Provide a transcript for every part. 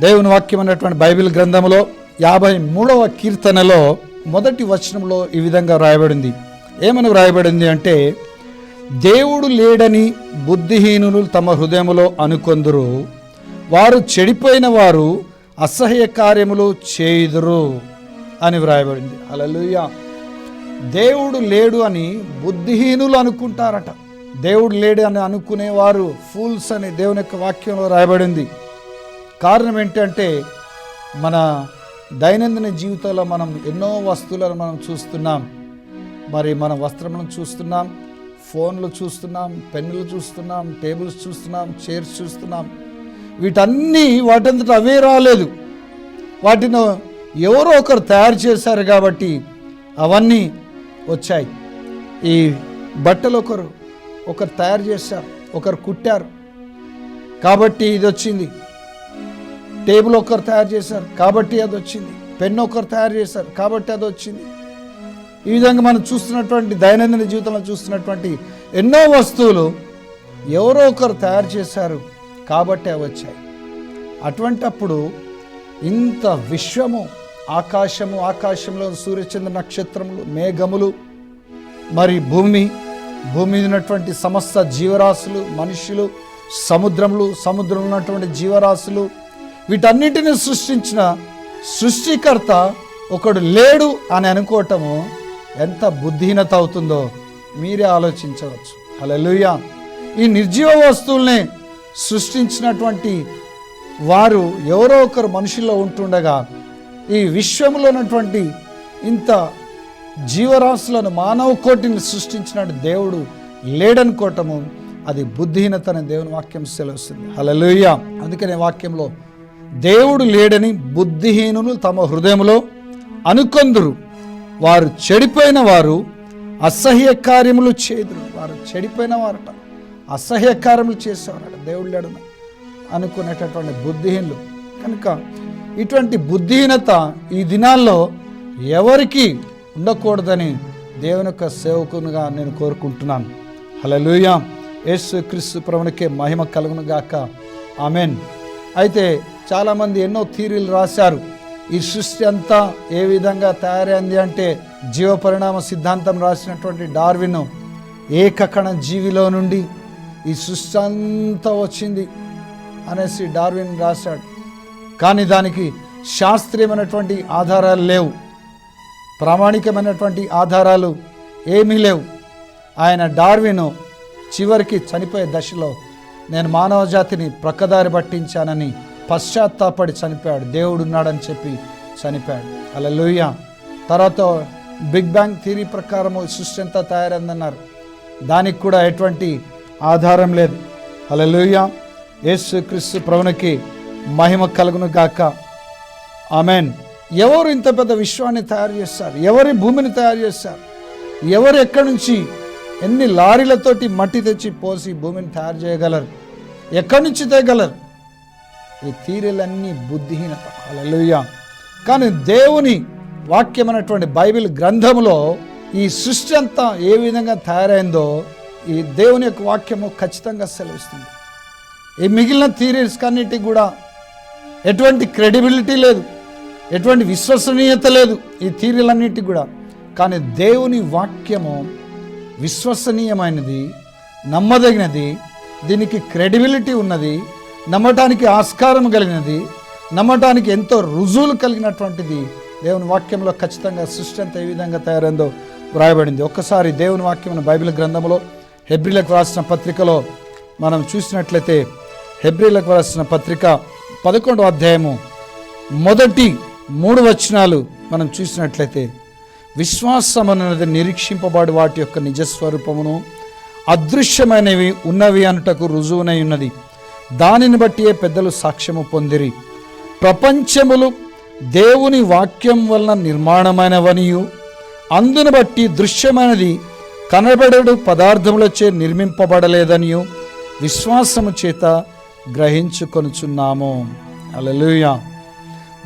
దేవుని వాక్యం అనేటువంటి బైబిల్ గ్రంథంలో యాభై మూడవ కీర్తనలో మొదటి వచనంలో ఈ విధంగా వ్రాయబడింది. ఏమని వ్రాయబడింది అంటే దేవుడు లేడని బుద్ధిహీనులు తమ హృదయములో అనుకొందురు. వారు చెడిపోయిన వారు అసహ్య కార్యములు చేయుదురు అని వ్రాయబడింది. అలలుయ దేవుడు లేడు అని బుద్ధిహీనులు అనుకుంటారట. దేవుడు లేడు అని అనుకునేవారు ఫూల్స్ అని దేవుని యొక్క వాక్యంలో రాయబడింది కారణం ఏంటంటే మన దైనందిన జీవితంలో మనం ఎన్నో వస్తువులను మనం చూస్తున్నాం. మరి మన వస్త్రములను చూస్తున్నాం ఫోన్లు చూస్తున్నాం పెన్నులు చూస్తున్నాం టేబుల్స్ చూస్తున్నాం చైర్స్ చూస్తున్నాం. వీటన్నీ వాటంతట అవే రాలేదు. వాటిని ఎవరో ఒకరు తయారు చేశారు కాబట్టి అవన్నీ వచ్చాయి. ఈ బట్టలు ఒకరు ఒకరు తయారు చేశారు ఒకరు కుట్టారు. కాబట్టి ఇది వచ్చింది. టేబుల్ ఒకరు తయారు చేశారు. కాబట్టి అది వచ్చింది. పెన్ ఒకరు తయారు చేశారు. కాబట్టి అది వచ్చింది. ఈ విధంగా మనం చూస్తున్నటువంటి దైనందిన జీవితంలో చూస్తున్నటువంటి ఎన్నో వస్తువులు ఎవరో ఒకరు తయారు చేశారు. కాబట్టి అవి వచ్చాయి. అటువంటప్పుడు ఇంత విశ్వము ఆకాశము ఆకాశంలో సూర్యచంద్ర నక్షత్రములు మేఘములు మరి భూమి భూమి ఉన్నటువంటి సమస్త జీవరాశులు మనుషులు సముద్రములు సముద్రంలో ఉన్నటువంటి జీవరాశులు వీటన్నిటిని సృష్టించిన సృష్టికర్త ఒకడు లేడు అని అనుకోవటము ఎంత బుద్ధిహీనత అవుతుందో మీరే ఆలోచించవచ్చు. హల్లెలూయా. ఈ నిర్జీవ వస్తువుల్ని సృష్టించినటువంటి వారు ఎవరో ఒకరు మనుషుల్లో ఉంటుండగా ఈ విశ్వంలో ఉన్నటువంటి ఇంత జీవరాశులను మానవ కోటిని సృష్టించిన దేవుడు లేడనుకోవటము అది బుద్ధిహీనత అనే దేవుని వాక్యం సెలవుస్తుంది. హల్లెలూయ. అందుకనే వాక్యంలో దేవుడు లేడని బుద్ధిహీనులు తమ హృదయంలో అనుకొందురు. వారు చెడిపోయిన వారు అసహ్య కార్యములు చేదురు. వారు చెడిపోయిన వారట. అసహ్య కార్యములు చేసేవారట. దేవుడు లేడని అనుకునేటటువంటి బుద్ధిహీనులు. కనుక ఇటువంటి బుద్ధిహీనత ఈ దినాల్లో ఎవరికి ఉండకూడదని దేవుని యొక్క సేవకునిగా నేను కోరుకుంటున్నాను. హల్లెలూయా. యేసు క్రీస్తు ప్రభునికే మహిమ కలుగును గాక. ఆమెన్. అయితే చాలామంది ఎన్నో థీరీలు రాశారు. ఈ సృష్టి అంతా ఏ విధంగా తయారైంది అంటే జీవ పరిణామ సిద్ధాంతం రాసినటువంటి డార్విన్ ఏకకణ జీవిలో నుండి ఈ సృష్టి అంతా వచ్చింది అనేసి డార్విన్ రాశాడు. కానీ దానికి శాస్త్రీయమైనటువంటి ఆధారాలు లేవు. ప్రామాణికమైనటువంటి ఆధారాలు ఏమీ లేవు. ఆయన డార్విన్ చివరికి చనిపోయే దశలో నేను మానవ జాతిని ప్రక్కదారి పట్టించానని పశ్చాత్తాపడి చనిపోయాడు. దేవుడు ఉన్నాడని చెప్పి చనిపోయాడు. అలా లూయ తర్వాత బిగ్ బ్యాంగ్ థియరీ ప్రకారం సృష్టి అంతా తయారైందన్నారు. దానికి కూడా ఎటువంటి ఆధారం లేదు. అలా లూయ యేసు క్రీస్తు ప్రభునికి మహిమ కలుగును గాక. ఆమెన్. ఎవరు ఇంత పెద్ద విశ్వాన్ని తయారు చేస్తారు? ఎవరి భూమిని తయారు చేస్తారు? ఎవరు ఎక్కడి నుంచి ఎన్ని లారీలతోటి మట్టి తెచ్చి పోసి భూమిని తయారు చేయగలరు? ఎక్కడి నుంచి తేగలరు? ఈ తీరులన్నీ బుద్ధిహీనత అలలుయా కానీ దేవుని వాక్యమైనటువంటి బైబిల్ గ్రంథంలో ఈ సృష్టి అంతా ఏ విధంగా తయారైందో ఈ దేవుని యొక్క వాక్యము ఖచ్చితంగా సెలవిస్తుంది. ఈ మిగిలిన థీరీస్ కన్నిటికి కూడా ఎటువంటి క్రెడిబిలిటీ లేదు ఎటువంటి విశ్వసనీయత లేదు ఈ థీరీలన్నిటికి కూడా. కానీ దేవుని వాక్యము విశ్వసనీయమైనది నమ్మదగినది దీనికి క్రెడిబిలిటీ ఉన్నది నమ్మటానికి ఆస్కారం కలిగినది నమ్మటానికి ఎంతో రుజువులు కలిగినటువంటిది దేవుని వాక్యంలో ఖచ్చితంగా సృష్టి అంతా ఏ విధంగా తయారైందో వ్రాయబడింది. ఒక్కసారి దేవుని వాక్యం బైబిల్ గ్రంథంలో హెబ్రిలకు రాసిన పత్రికలో మనం చూసినట్లయితే హెబ్రిలకు రాసిన పత్రిక పదకొండవ అధ్యాయము మొదటి మూడు వచనాలు మనం చూసినట్లయితే విశ్వాసం అనేది నిరీక్షింపబడి వాటి యొక్క నిజస్వరూపమును అదృశ్యమైనవి ఉన్నవి అనుటకు రుజువునై ఉన్నది. దానిని బట్టియే పెద్దలు సాక్ష్యము పొందిరి. ప్రపంచములు దేవుని వాక్యం వలన నిర్మాణమైనవనియు. అందును బట్టి దృశ్యమైనది కనబడడు పదార్థములచే నిర్మింపబడలేదనియు. విశ్వాసము చేత గ్రహించుకొనుచున్నాము. అలలుయా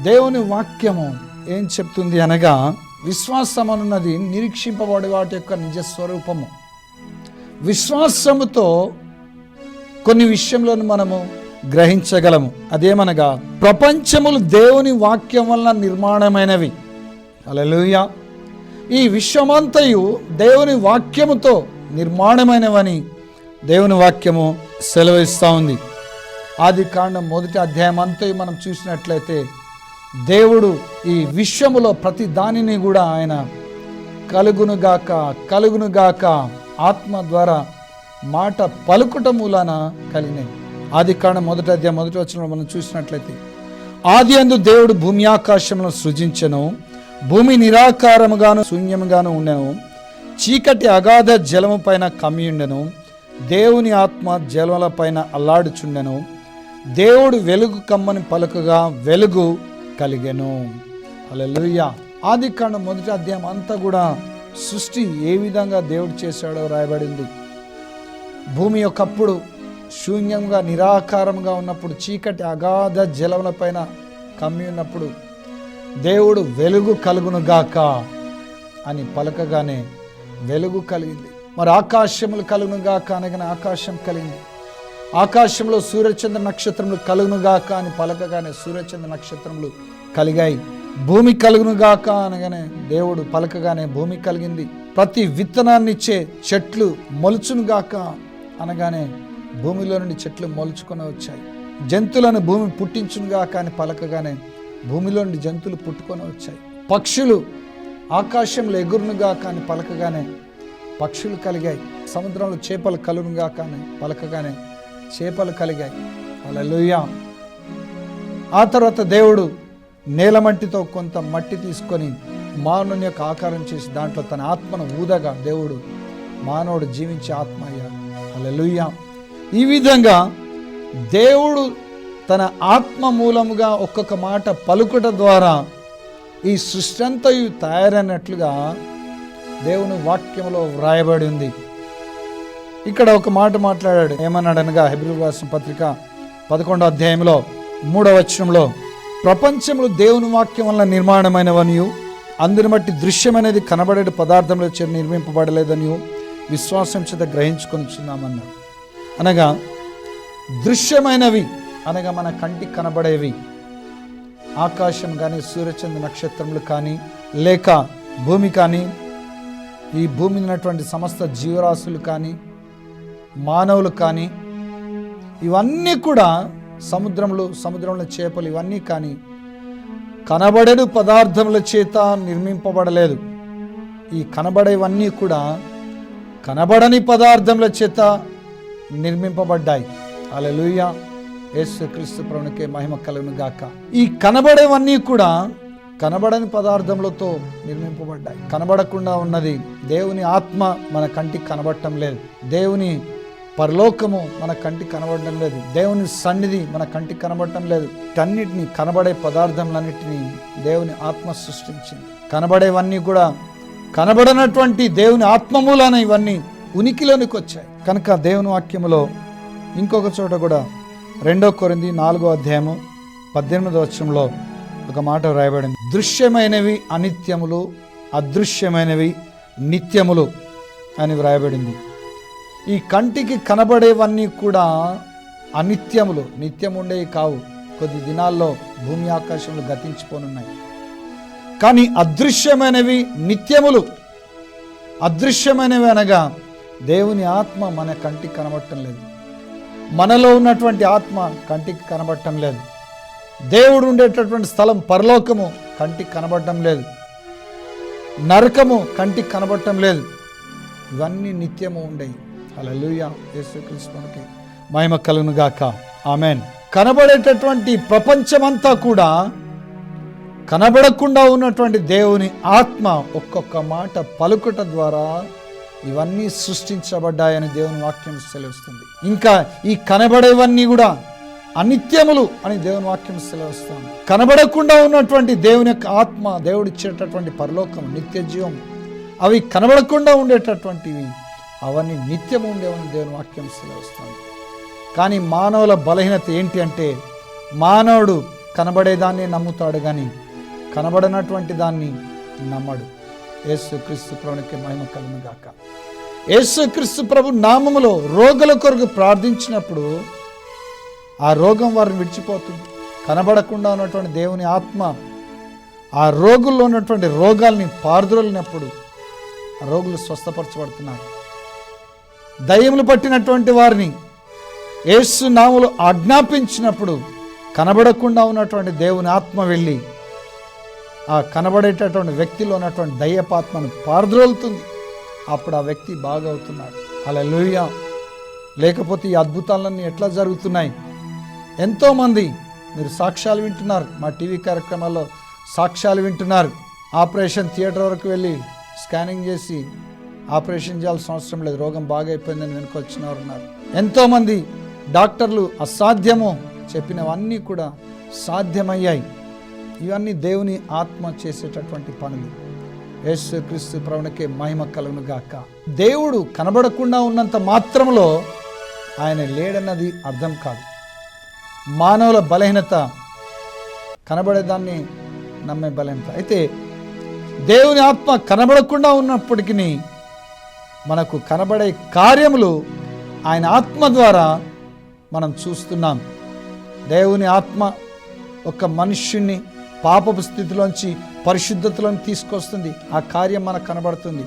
దేవుని వాక్యము ఏం చెప్తుంది అనగా విశ్వాసం అన్నది నిరీక్షింపబడే వాటి యొక్క నిజ స్వరూపము విశ్వాసముతో కొన్ని విషయంలో మనము గ్రహించగలము. అదేమనగా ప్రపంచములు దేవుని వాక్యం వలన నిర్మాణమైనవి. అలలుయ ఈ విశ్వమంతయు దేవుని వాక్యముతో నిర్మాణమైనవని దేవుని వాక్యము సెలవిస్తూ ఉంది. ఆది కాండం మొదటి అధ్యాయం అంతయు మనం చూసినట్లయితే దేవుడు ఈ విశ్వములో ప్రతి దానిని కూడా ఆయన కలుగునుగాక కలుగునుగాక ఆత్మ ద్వారా మాట పలుకుట మూలాన కలిగినాయి ఆది కాండం మొదటి అధ్యాయం మొదటి వచ్చిన మనం చూసినట్లయితే ఆది అందు దేవుడు భూమి ఆకాశములను సృజించెను భూమి నిరాకారముగాను శూన్యముగాను ఉండెను చీకటి అగాధ జలము పైన కమ్మియుండెను దేవుని ఆత్మ జలముల పైన అల్లాడుచుండెను దేవుడు వెలుగు కమ్మని పలుకగా వెలుగు కలిగెను. అలలుయ్య ఆది కాండం మొదటి అధ్యాయం అంతా కూడా సృష్టి ఏ విధంగా దేవుడు చేశాడో రాయబడింది. భూమి ఒకప్పుడు శూన్యంగా నిరాకారంగా ఉన్నప్పుడు చీకటి అగాధ జలముల పైన కమ్మి ఉన్నప్పుడు దేవుడు వెలుగు కలుగునుగాక అని పలకగానే వెలుగు కలిగింది. మరి ఆకాశములు కలుగునుగాక అనగానే ఆకాశం కలిగింది. ఆకాశంలో సూర్యచంద్ర నక్షత్రములు కలుగునుగాక అని పలకగానే సూర్యచంద్ర నక్షత్రములు కలిగాయి. భూమి కలుగునుగాక అనగానే దేవుడు పలకగానే భూమి కలిగింది. ప్రతి విత్తనాన్నిచ్చే చెట్లు మొలుచునుగాక అనగానే భూమిలో నుండి చెట్లు మొలుచుకొని వచ్చాయి. జంతువులను భూమి పుట్టించునుగా కానీ పలకగానే భూమిలో నుండి జంతువులు పుట్టుకొని వచ్చాయి. పక్షులు ఆకాశంలో ఎగురునుగా కానీ పలకగానే పక్షులు కలిగాయి. సముద్రంలో చేపలు కలునుగా కానీ పలకగానే చేపలు కలిగాయి. అలా ఆ తర్వాత దేవుడు నేలమట్టితో కొంత మట్టి తీసుకొని మానవుని యొక్క ఆకారం చేసి దాంట్లో తన ఆత్మను ఊదగా దేవుడు మానవుడు జీవించే ఆత్మ అలెలుయ్య ఈ విధంగా దేవుడు తన ఆత్మ మూలముగా ఒక్కొక్క మాట పలుకుట ద్వారా ఈ సృష్టి అంతయు తయారైనట్లుగా దేవుని వాక్యంలో వ్రాయబడి ఉంది. ఇక్కడ ఒక మాట మాట్లాడాడు. ఏమన్నాడనగా హెబ్రిల్ రాసిన పత్రిక పదకొండో అధ్యాయంలో మూడవ వచనంలో ప్రపంచంలో దేవుని వాక్యం వల్ల నిర్మాణమైనవనియు అందుని బట్టి దృశ్యమనేది కనబడే పదార్థంలో చే నిర్మింపబడలేదనియు విశ్వాసం చేత గ్రహించుకొనిచున్నామన్నాడు. అనగా దృశ్యమైనవి అనగా మన కంటికి కనబడేవి. ఆకాశం కానీ సూర్యచంద్ర నక్షత్రములు కానీ లేక భూమి కానీ ఈ భూమి ఉన్నటువంటి సమస్త జీవరాశులు కానీ మానవులు కానీ ఇవన్నీ కూడా సముద్రంలో సముద్రంలో చేపలు ఇవన్నీ కానీ కనబడని పదార్థముల చేత నిర్మింపబడలేదు. ఈ కనబడేవన్నీ కూడా కనబడని పదార్థముల చేత నిర్మింపబడ్డాయి. అలలుయ యేసు క్రీస్తు ప్రభునికే మహిమ కలుగును గాక ఈ కనబడేవన్నీ కూడా కనబడని పదార్థములతో నిర్మింపబడ్డాయి. కనబడకుండా ఉన్నది దేవుని ఆత్మ మన కంటికి కనబడటం లేదు. దేవుని పరలోకము మన కంటికి కనబడటం లేదు. దేవుని సన్నిధి మన కంటికి కనబడటం లేదు. కన్నిటిని కనబడే పదార్థములన్నిటినీ దేవుని ఆత్మ సృష్టించింది. కనబడేవన్నీ కూడా కనబడనటువంటి దేవుని ఆత్మమూలాన ఇవన్నీ ఉనికిలోనికి వచ్చాయి. కనుక దేవుని వాక్యములో ఇంకొక చోట కూడా రెండో కొరింది నాలుగో అధ్యాయము పద్దెనిమిదో వచ్చంలో ఒక మాట రాయబడింది దృశ్యమైనవి అనిత్యములు అదృశ్యమైనవి నిత్యములు అని వ్రాయబడింది. ఈ కంటికి కనబడేవన్నీ కూడా అనిత్యములు నిత్యం ఉండేవి కావు. కొద్ది దినాల్లో భూమి ఆకాశంలో గతించిపోనున్నాయి. కానీ అదృశ్యమైనవి నిత్యములు. అదృశ్యమైనవి అనగా దేవుని ఆత్మ మన కంటికి కనబడటం లేదు. మనలో ఉన్నటువంటి ఆత్మ కంటికి కనబడటం లేదు. దేవుడు ఉండేటటువంటి స్థలం పరలోకము కంటికి కనబడటం లేదు. నరకము కంటికి కనబడటం లేదు. ఇవన్నీ నిత్యము ఉండేవి. అలా లూయ యేసుక్రీస్తునికి మహిమ కలుగునుగాక. ఆమెన్. కనబడేటటువంటి ప్రపంచమంతా కూడా కనబడకుండా ఉన్నటువంటి దేవుని ఆత్మ ఒక్కొక్క మాట పలుకుట ద్వారా ఇవన్నీ సృష్టించబడ్డాయని దేవుని వాక్యం సెలవుస్తుంది. ఇంకా ఈ కనబడేవన్నీ కూడా అనిత్యములు అని దేవుని వాక్యం సెలవుస్తుంది. కనబడకుండా ఉన్నటువంటి దేవుని యొక్క ఆత్మ దేవుడు ఇచ్చేటటువంటి పరలోకం నిత్య జీవం అవి కనబడకుండా ఉండేటటువంటివి అవన్నీ నిత్యము ఉండేవని దేవుని వాక్యం సెలవుస్తుంది. కానీ మానవుల బలహీనత ఏంటి అంటే మానవుడు కనబడేదాన్ని నమ్ముతాడు కానీ కనబడనటువంటి దాన్ని నమ్మడు. యేసు క్రీస్తు ప్రభునికి మహిమ కలుగుగాక యేసు క్రీస్తు ప్రభు నామములో రోగుల కొరకు ప్రార్థించినప్పుడు ఆ రోగం వారిని విడిచిపోతుంది. కనబడకుండా ఉన్నటువంటి దేవుని ఆత్మ ఆ రోగుల్లో ఉన్నటువంటి రోగాల్ని పారద్రోలినప్పుడు ఆ రోగులు స్వస్థపరచబడుతున్నారు. దయ్యములు పట్టినటువంటి వారిని యేసు నాములు ఆజ్ఞాపించినప్పుడు కనబడకుండా ఉన్నటువంటి దేవుని ఆత్మ వెళ్ళి ఆ కనబడేటటువంటి వ్యక్తిలో ఉన్నటువంటి దయ్యపాత్మను పారద్రోలుతుంది. అప్పుడు ఆ వ్యక్తి బాగవుతున్నాడు అలా లేకపోతే ఈ అద్భుతాలన్నీ ఎట్లా జరుగుతున్నాయి? ఎంతోమంది మీరు సాక్ష్యాలు వింటున్నారు. మా టీవీ కార్యక్రమాల్లో సాక్ష్యాలు వింటున్నారు. ఆపరేషన్ థియేటర్ వరకు వెళ్ళి స్కానింగ్ చేసి ఆపరేషన్ చేయాల్సిన అవసరం లేదు. రోగం బాగా అయిపోయిందని వెనుక వచ్చినవారు ఉన్నారు. ఎంతోమంది డాక్టర్లు అసాధ్యము చెప్పినవన్నీ కూడా సాధ్యమయ్యాయి. ఇవన్నీ దేవుని ఆత్మ చేసేటటువంటి పనులు. యేసు క్రీస్తు ప్రవణకే మహిమ కలుగును గాక. దేవుడు కనబడకుండా ఉన్నంత మాత్రంలో ఆయన లేడన్నది అర్థం కాదు. మానవుల బలహీనత కనబడేదాన్ని నమ్మే బలహీనత. అయితే దేవుని ఆత్మ కనబడకుండా ఉన్నప్పటికీ మనకు కనబడే కార్యములు ఆయన ఆత్మ ద్వారా మనం చూస్తున్నాం. దేవుని ఆత్మ ఒక మనుష్యుణ్ణి పాపపు స్థితిలోంచి పరిశుద్ధతలను తీసుకొస్తుంది. ఆ కార్యం మనకు కనబడుతుంది.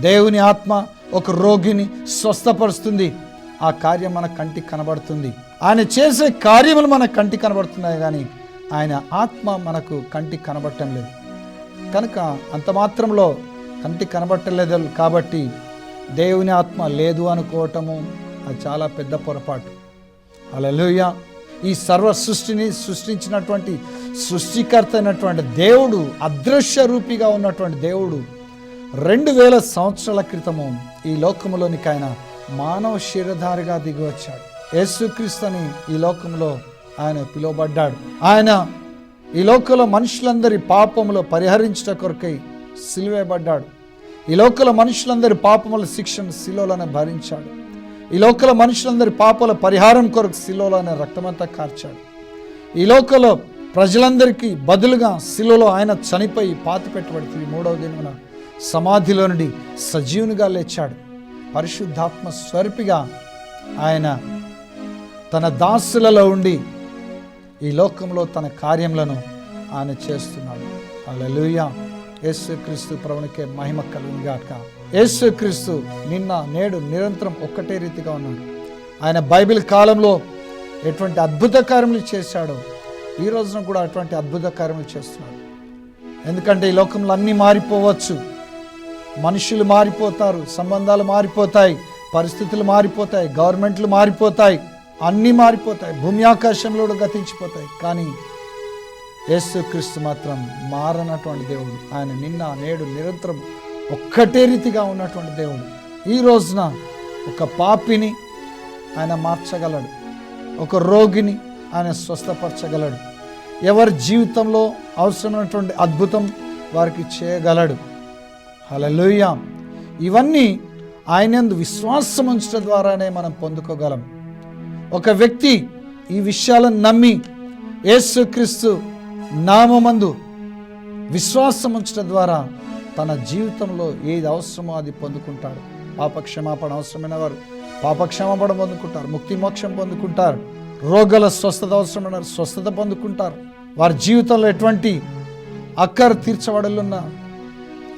దేవుని ఆత్మ ఒక రోగిని స్వస్థపరుస్తుంది. ఆ కార్యం మన కంటికి కనబడుతుంది. ఆయన చేసే కార్యములు మన కంటికి కనబడుతున్నాయి కానీ ఆయన ఆత్మ మనకు కంటికి కనబడటం లేదు. కనుక అంత మాత్రంలో కంటికి కనబట్టలేదు కాబట్టి దేవుని ఆత్మ లేదు అనుకోవటము అది చాలా పెద్ద పొరపాటు. అలలుయ ఈ సర్వ సృష్టిని సృష్టించినటువంటి సృష్టికర్త అయినటువంటి దేవుడు అదృశ్య రూపిగా ఉన్నటువంటి దేవుడు. రెండు వేల సంవత్సరాల క్రితము ఈ లోకంలోనికి ఆయన మానవ శిరధారిగా దిగి వచ్చాడు యేసుక్రీస్తు అని ఈ లోకంలో ఆయన పిలువబడ్డాడు. ఆయన ఈ లోకంలో మనుషులందరి పాపములు పరిహరించట కొరకై సిలువేయబడ్డాడు ఈ లోకల మనుషులందరి పాపముల శిక్షను శిలోలను భరించాడు. ఈ లోకల మనుషులందరి పాపల పరిహారం కొరకు శిలోలనే రక్తమంతా కార్చాడు. ఈ లోకలో ప్రజలందరికీ బదులుగా శిలలో ఆయన చనిపోయి పాతి పెట్టబడుతుంది. మూడవ దినమున సమాధిలో నుండి సజీవునిగా లేచాడు. పరిశుద్ధాత్మ స్వరూపిగా ఆయన తన దాసులలో ఉండి ఈ లోకంలో తన కార్యములను ఆయన చేస్తున్నాడు. అలలుయ యేసుక్రీస్తు ప్రభునికే మహిమ కలుగుగాక యేసుక్రీస్తు నిన్న నేడు నిరంతరం ఒక్కటే రీతిగా ఉన్నాడు. ఆయన బైబిల్ కాలంలో ఎటువంటి అద్భుత కార్యములు చేశాడో ఈ రోజున కూడా అటువంటి అద్భుత కార్యములు చేస్తున్నాడు ఎందుకంటే ఈ లోకంలో అన్నీ మారిపోవచ్చు. మనుషులు మారిపోతారు సంబంధాలు మారిపోతాయి పరిస్థితులు మారిపోతాయి గవర్నమెంట్లు మారిపోతాయి అన్నీ మారిపోతాయి భూమి ఆకాశంలో కూడా గతించిపోతాయి. కానీ యేసుక్రీస్తు మాత్రం మారనటువంటి దేవుడు. ఆయన నిన్న నేడు నిరంతరం ఒక్కటే రీతిగా ఉన్నటువంటి దేవుడు. ఈ రోజున ఒక పాపిని ఆయన మార్చగలడు. ఒక రోగిని ఆయన స్వస్థపరచగలడు. ఎవరి జీవితంలో అవసరమైనటువంటి అద్భుతం వారికి చేయగలడు. హలలుయ ఇవన్నీ ఆయనందు విశ్వాసం ఉంచడం ద్వారానే మనం పొందుకోగలం. ఒక వ్యక్తి ఈ విషయాలను నమ్మి యేసుక్రీస్తు నామందు విశ్వాసం ఉంచడం ద్వారా తన జీవితంలో ఏది అవసరమో అది పొందుకుంటాడు. పాపక్షమాపణ అవసరమైన వారు పాపక్షమాపణ పొందుకుంటారు. ముక్తి మోక్షం పొందుకుంటారు. రోగాల స్వస్థత అవసరమన్నారు స్వస్థత పొందుకుంటారు. వారి జీవితంలో ఎటువంటి అక్కర తీర్చబడలున్నా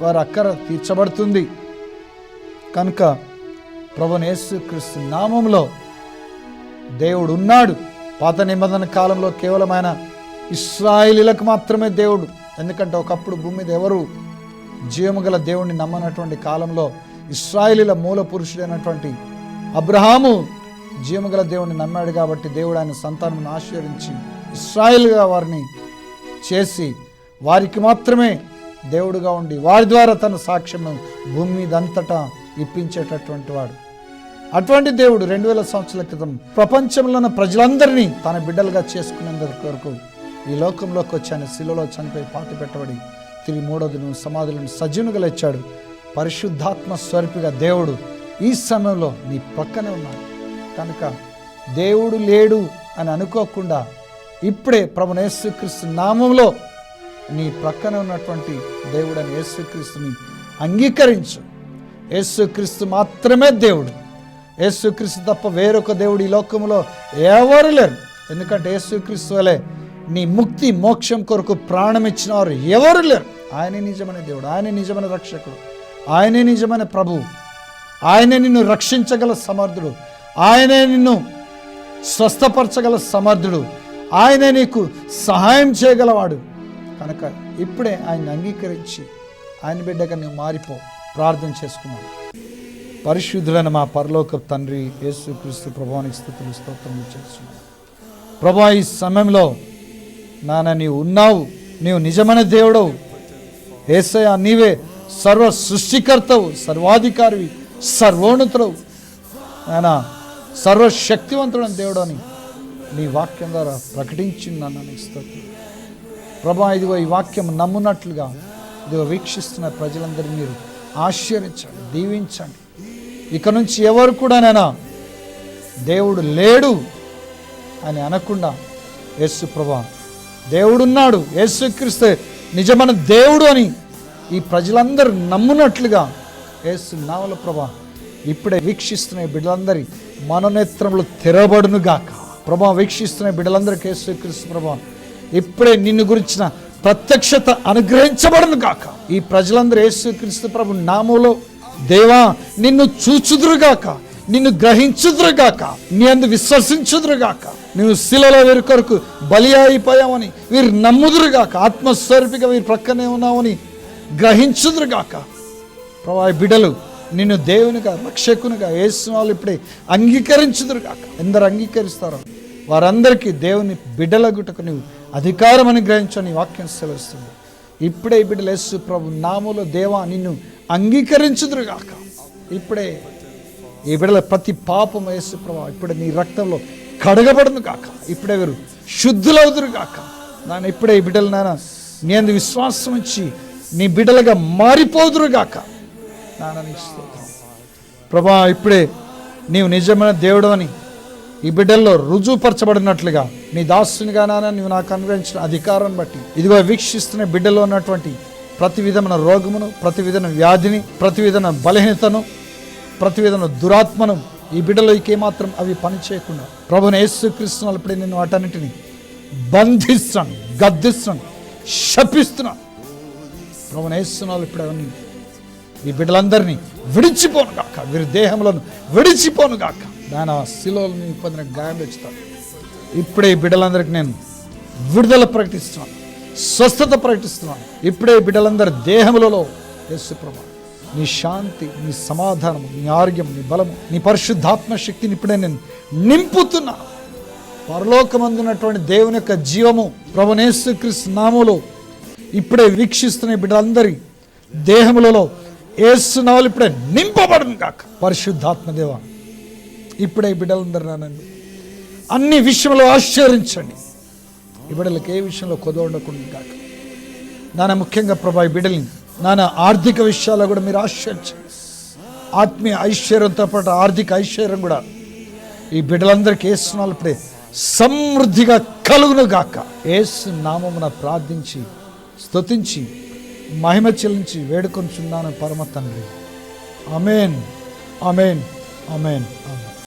వారి అక్కర తీర్చబడుతుంది. కనుక ప్రభునేసు క్రీస్తు నామంలో దేవుడు ఉన్నాడు. పాత నిబంధన కాలంలో కేవలం ఆయన ఇస్రాయిలీలకు మాత్రమే దేవుడు. ఎందుకంటే ఒకప్పుడు భూమి మీద ఎవరు జీవము గల దేవుణ్ణి నమ్మనటువంటి కాలంలో ఇస్రాయిలీల మూల పురుషుడైనటువంటి అబ్రహాము జీవగల దేవుడిని నమ్మాడు కాబట్టి దేవుడు ఆయన సంతానం ఆశీర్వించి ఇస్రాయిల్గా వారిని చేసి వారికి మాత్రమే దేవుడుగా ఉండి వారి ద్వారా తన సాక్ష్యము భూమి మీద అంతటా ఇప్పించేటటువంటి వాడు. అటువంటి దేవుడు రెండు వేల సంవత్సరాల క్రితం ప్రపంచంలో ఉన్న ప్రజలందరినీ తన బిడ్డలుగా చేసుకునేందుకు కొరకు ఈ లోకంలోకి వచ్చాను శిలలో చనిపోయి పాతి పెట్టబడి తిరిగి మూడోదిను సమాధులను సజీవునిగా లేచాడు. పరిశుద్ధాత్మ స్వరూపిగా దేవుడు ఈ సమయంలో నీ పక్కనే ఉన్నాడు. కనుక దేవుడు లేడు అని అనుకోకుండా ఇప్పుడే ప్రభు నామంలో నీ ప్రక్కన ఉన్నటువంటి దేవుడని యేసుక్రీస్తుని అంగీకరించు. యేసుక్రీస్తు మాత్రమే దేవుడు. యేసుక్రీస్తు తప్ప వేరొక దేవుడు ఈ లోకంలో ఎవరు లేరు. ఎందుకంటే యేసుక్రీస్తు వలె నీ ముక్తి మోక్షం కొరకు ప్రాణం ఇచ్చిన వారు ఎవరు లేరు. ఆయనే నిజమైన దేవుడు ఆయనే నిజమైన రక్షకుడు ఆయనే నిజమైన ప్రభువు ఆయనే నిన్ను రక్షించగల సమర్థుడు ఆయనే నిన్ను స్వస్థపరచగల సమర్థుడు. ఆయనే నీకు సహాయం చేయగలవాడు. కనుక ఇప్పుడే ఆయన అంగీకరించి ఆయన బిడ్డగా నువ్వు మారిపో. ప్రార్థన చేసుకున్నాను పరిశుద్ధులైన మా పరలోక తండ్రి యేసుక్రీస్తు ప్రభావానికి స్థుతులు స్తోత్రం చేస్తున్నాను ప్రభా ఈ సమయంలో నాన్న నీవు ఉన్నావు. నీవు నిజమైన దేవుడవు. ఏసయ నీవే సర్వ సృష్టికర్తవు సర్వాధికారివి సర్వోన్నతుడవు. నాయన సర్వశక్తివంతుడైన దేవుడు అని నీ వాక్యం ద్వారా ప్రకటించిందన్న నీ స్తోత్రం. ప్రభా ఇదిగో ఈ వాక్యం నమ్మునట్లుగా ఇదిగో వీక్షిస్తున్న ప్రజలందరినీ మీరు ఆశ్చర్యించండి దీవించండి. ఇక నుంచి ఎవరు కూడా నైనా దేవుడు లేడు అని అనకుండా యేసు ప్రభా దేవుడున్నాడు యేసుక్రీస్తు నిజమైన దేవుడు అని ఈ ప్రజలందరూ నమ్మునట్లుగా యేసు నావల ప్రభా ఇప్పుడే వీక్షిస్తున్న బిడ్డలందరి మనోనేత్రములు తెరవబడును గాక ప్రభా వీక్షిస్తున్న ఈ బిడ్డలందరికీ యేసుక్రీస్తు ప్రభా ఇప్పుడే నిన్ను గురించిన ప్రత్యక్షత అనుగ్రహించబడును గాక ఈ ప్రజలందరూ యేసుక్రీస్తు ప్రభు నామంలో దేవా నిన్ను చూచుదురుగాక. నిన్ను గ్రహించుదురుగాక. నీ అందు విశ్వసించుదురుగాక. నువ్వు శిలలో వీరి కొరకు బలి అయిపోయావని వీరు నమ్ముదురుగాక. ఆత్మస్వరూపిగా వీరి ప్రక్కనే ఉన్నావని గ్రహించుదురుగాక. ప్రభా బిడలు బిడ్డలు నిన్ను దేవునిగా రక్షకునిగా వేసిన వాళ్ళు ఇప్పుడే అంగీకరించుదురు కాక ఎందరు అంగీకరిస్తారో? వారందరికీ దేవుని బిడ్డల గుటకు నువ్వు అధికారం అని గ్రహించని వాక్యం సెలవుస్తుంది. ఇప్పుడే బిడ్డలు యేసు ప్రభు నామలో దేవా నిన్ను అంగీకరించుదురు కాక ఇప్పుడే ఈ బిడ్డల ప్రతి పాపం యేసు ప్రభు ఇప్పుడే నీ రక్తంలో కడగబడును కాక ఇప్పుడే వీరు శుద్ధులవుదురు కాక నాన్న ఇప్పుడే ఈ బిడ్డలు నాన్న నీ అందు విశ్వాసం ఇచ్చి నీ బిడ్డలుగా మారిపోదురు కాక నాన్న స్తోత్రం ప్రభా ఇప్పుడే నీవు నిజమైన దేవుడు అని ఈ బిడ్డల్లో రుజువుపరచబడినట్లుగా నీ దాసునిగా నాన్న నీవు నాకు అనుగ్రహించిన అధికారం బట్టి ఇదిగో వీక్షిస్తున్న బిడ్డలో ఉన్నటువంటి ప్రతి విధమైన రోగమును ప్రతి విధమైన వ్యాధిని ప్రతి విధమైన బలహీనతను ప్రతి విధమైన దురాత్మను ఈ బిడ్డలో ఏమాత్రం అవి పని చేయకుండా ప్రభుని యేసుక్రీస్తున్న అప్పుడే నేను వాటన్నిటిని బంధిస్తాను గద్దిస్తాను శపిస్తున్నాను. ప్రభుని వేస్తున్నాను ఇప్పుడు అవన్నీ ఈ బిడ్డలందరినీ విడిచిపోను గాక. వీరి దేహములను విడిచిపోను గాక. దాని ఆ శిలోని పొందిన గాయం తెచ్చుతాను. ఇప్పుడే ఈ బిడ్డలందరికీ నేను విడుదల ప్రకటిస్తున్నాను. స్వస్థత ప్రకటిస్తున్నాను. ఇప్పుడే బిడ్డలందరి దేహములలో యేసు నీ శాంతి నీ సమాధానం నీ ఆరోగ్యం నీ బలము నీ పరిశుద్ధాత్మ శక్తిని ఇప్పుడే నేను నింపుతున్నా. పరలోకమందున్నటువంటి దేవుని యొక్క జీవము ప్రభునేసు క్రీస్తు నామములో ఇప్పుడే వీక్షిస్తున్న బిడ్డలందరి దేహములలో ఏసునాలు ఇప్పుడే నింపబడును కాక పరిశుద్ధాత్మదేవ ఇప్పుడే బిడ్డలందరూ రానండి అన్ని విషయంలో ఆశ్చర్యించండి. ఈ బిడ్డలకు ఏ విషయంలో కొద ఉండకుండా కాక నాన్న ముఖ్యంగా ప్రభా ఈ బిడ్డల్ని నాన్న ఆర్థిక విషయాల్లో కూడా మీరు ఆశ్చర్యించండి. ఆత్మీయ ఐశ్వర్యంతో పాటు ఆర్థిక ఐశ్వర్యం కూడా ఈ బిడ్డలందరికీ ఏసునాలు ఇప్పుడే సమృద్ధిగా కలుగును గాక. ఏసు నామమున ప్రార్థించి స్తుతించి మహిమ చెల్లించి వేడుకొంచున్నాను పరమ తండ్రి. అమేన్ అమేన్ అమేన్ అమేన్